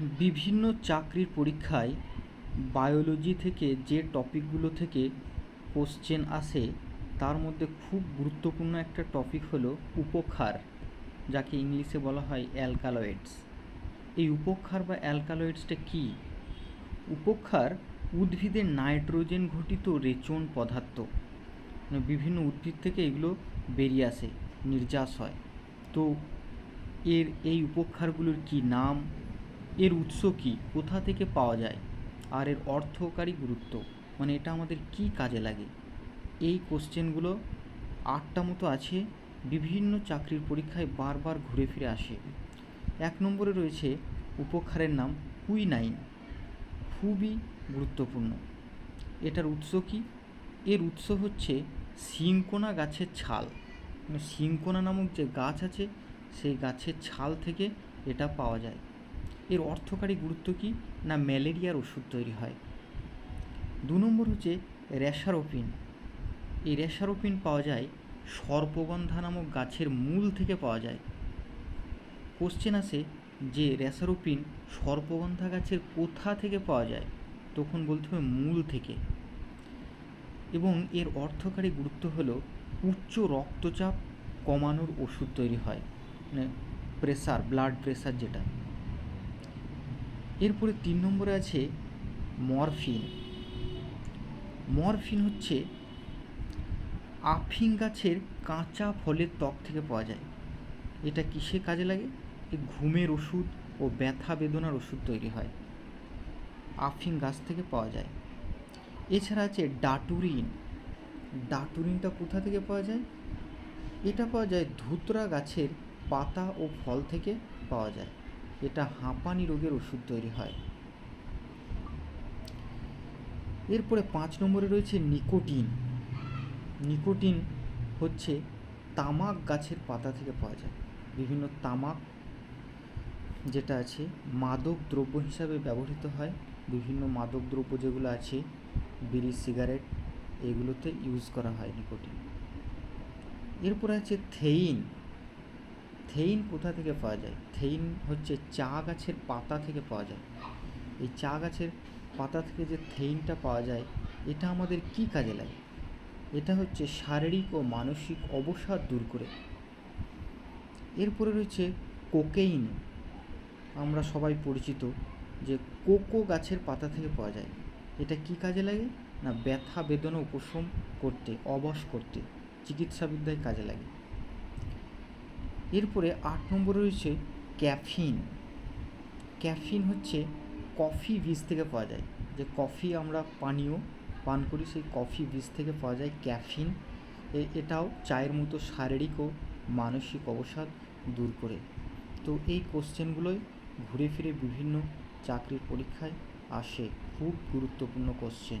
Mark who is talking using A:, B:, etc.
A: বিভিন্ন চাকরির পরীক্ষায় বায়োলজি থেকে যে টপিকগুলো থেকে কোশ্চেন আসে, তার মধ্যে খুব গুরুত্বপূর্ণ একটা টপিক হলো উপক্ষার, যাকে ইংলিশে বলা হয় অ্যালকালয়েডস এই উপক্ষার বা অ্যালকালয়েডসটা কী? উপক্ষার উদ্ভিদের নাইট্রোজেন ঘটিত রেচন পদার্থ মানে বিভিন্ন উদ্ভিদ থেকে এগুলো বেরিয়ে আসে, নির্যাস হয়। তো এর এই উপক্ষারগুলোর কি নাম? এর উৎস কী? কোথা থেকে পাওয়া যায়? আর এর অর্থকারী গুরুত্ব? মানে এটা আমাদের কি কাজে লাগে? এই কোশ্চেনগুলো আটটা মতো আছে, বিভিন্ন চাকরির পরীক্ষায় বারবার ঘুরে ফিরে আসে। এক নম্বরে রয়েছে উপক্ষারের নাম কুই নাইন। খুবই গুরুত্বপূর্ণ। এটার উৎস কী? এর উৎস হচ্ছে সিংকোনা গাছের ছাল। মানে সিংকোনা নামক যে গাছ আছে, সেই গাছের ছাল থেকে এটা পাওয়া যায়। এর অর্থকারী গুরুত্ব কী না ম্যালেরিয়ার ওষুধ তৈরি হয়? দু নম্বর হচ্ছে রেশারোপিন। এই রেশারোপিন পাওয়া যায় সর্পগন্ধা নামক গাছের মূল থেকে পাওয়া যায়। কোশ্চেন আসে যে রেশারোপিন সর্পগন্ধা গাছের কোথা থেকে পাওয়া যায়? তখন বলতে হবে মূল থেকে। এবং এর অর্থকারী গুরুত্ব হলো উচ্চ রক্তচাপ কমানোর ওষুধ তৈরি হয় মানে প্রেসার ব্লাড প্রেসার যেটা। এরপরে তিন নম্বরে আছে মরফিন। মরফিন হচ্ছে আফিং গাছের কাঁচা ফলের ত্বক থেকে পাওয়া যায়। এটা কিসে কাজে লাগে? ঘুমের ওষুধ ও ব্যথা বেদনার ওষুধ তৈরি হয়। আফিং গাছ থেকে পাওয়া যায়। এছাড়া আছে ডাটুরিন। ডাটুরিনটা কোথা থেকে পাওয়া যায়? এটা পাওয়া যায় ধুতরা গাছের পাতা ও ফল থেকে পাওয়া যায়। এটা হাঁপানি রোগের ওষুধ তৈরি হয়। এরপরে পাঁচ নম্বরে রয়েছে নিকোটিন। নিকোটিন হচ্ছে তামাক গাছের পাতা থেকে পাওয়া যায়। বিভিন্ন তামাক যেটা আছে, মাদক দ্রব্য হিসাবে ব্যবহৃত হয়। বিভিন্ন মাদক দ্রব্য যেগুলো আছে, বিড়ি, সিগারেট, এগুলোতে ইউজ করা হয় নিকোটিন। এরপরে আছে থেইন। থেইন কোথা থেকে পাওয়া যায়? থেইন হচ্ছে চা গাছের পাতা থেকে পাওয়া যায়। এই চা গাছের পাতা থেকে যে থেইনটা পাওয়া যায়, এটা আমাদের কি কাজে লাগে? এটা হচ্ছে শারীরিক ও মানসিক অবসাদ দূর করে। এরপরে রয়েছে কোকেইন। আমরা সবাই পরিচিত যে কোকো গাছের পাতা থেকে পাওয়া যায়। এটা কি কাজে লাগে? না ব্যথা, বেদনা উপশম করতে, অবশ করতে, চিকিৎসাবিদ্যায় কাজে লাগে। এরপরে আট নম্বরে রয়েছে ক্যাফিন। ক্যাফিন হচ্ছে কফি বীজ থেকে পাওয়া যায়। যে কফি আমরা পানীয় পান করি, সেই কফি বীজ থেকে পাওয়া যায় ক্যাফিন। এটাও চায়ের মতো শারীরিক ও মানসিক অবসাদ দূর করে। তো এই কোশ্চেনগুলোই ঘুরে ফিরে বিভিন্ন চাকরির পরীক্ষায় আসে খুব গুরুত্বপূর্ণ কোশ্চেন